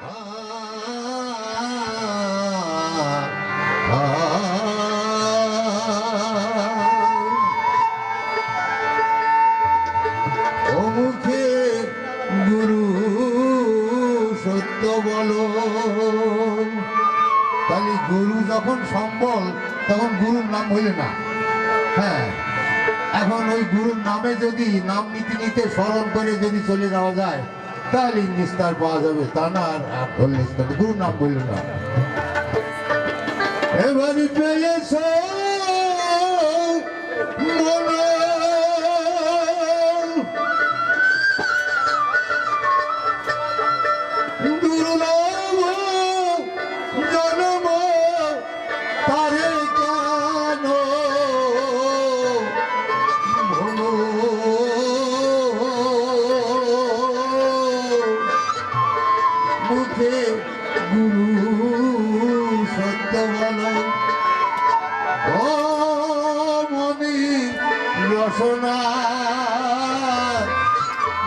তাহলে গুরু যখন সম্বল, তখন গুরুর নাম হইলে না? হ্যাঁ। এখন ওই গুরুর নামে যদি নাম নিতে নিতে স্মরণ করে যদি চলে যাওয়া যায় তাহলে নিস্তার পাওয়া যাবে তা না আর আর ধরলে নিস্তার নেই। গুরুর নাম বললে না এবার পেয়েছ মনে মনি রসনা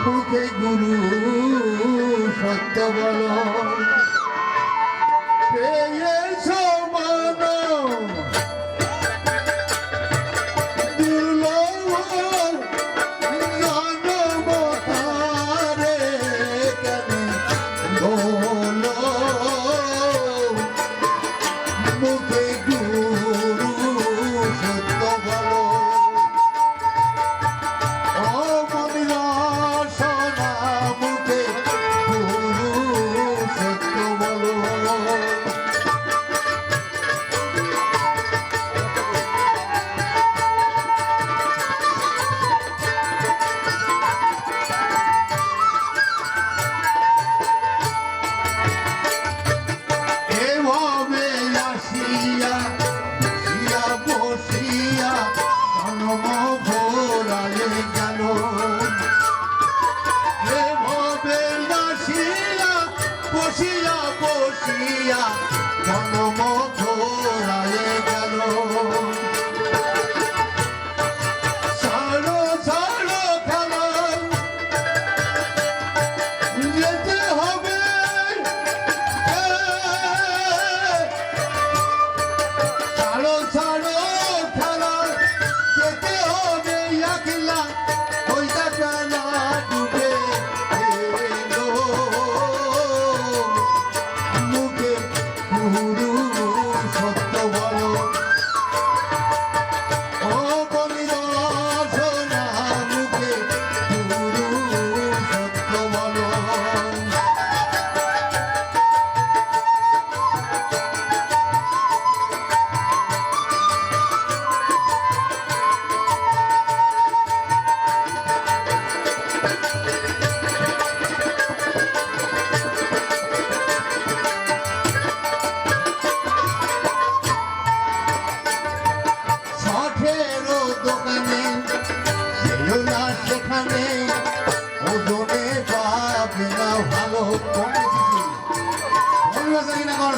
মুখে গুরু সত্য বলো বসিয়া বসিয়া জন্ম ঘোরালে গেল।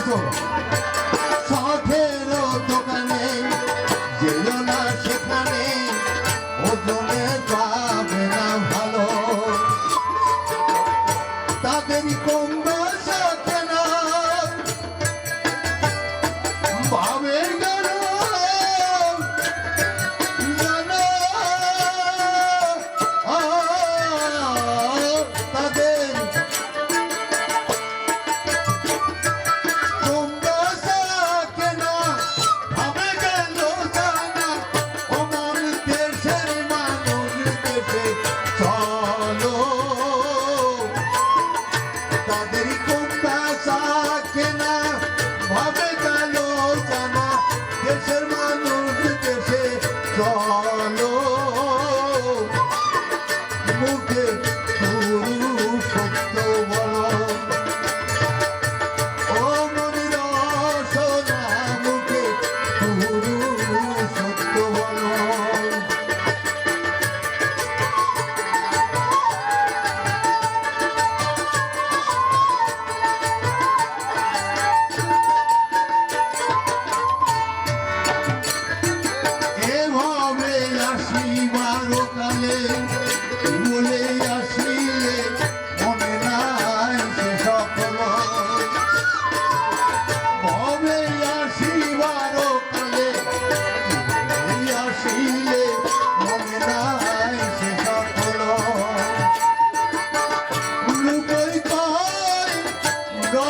করছ দোকানে যেও না সেখানে ওজনে পাবে না ভালো। তাদের কম বয়সে baby.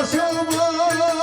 বসে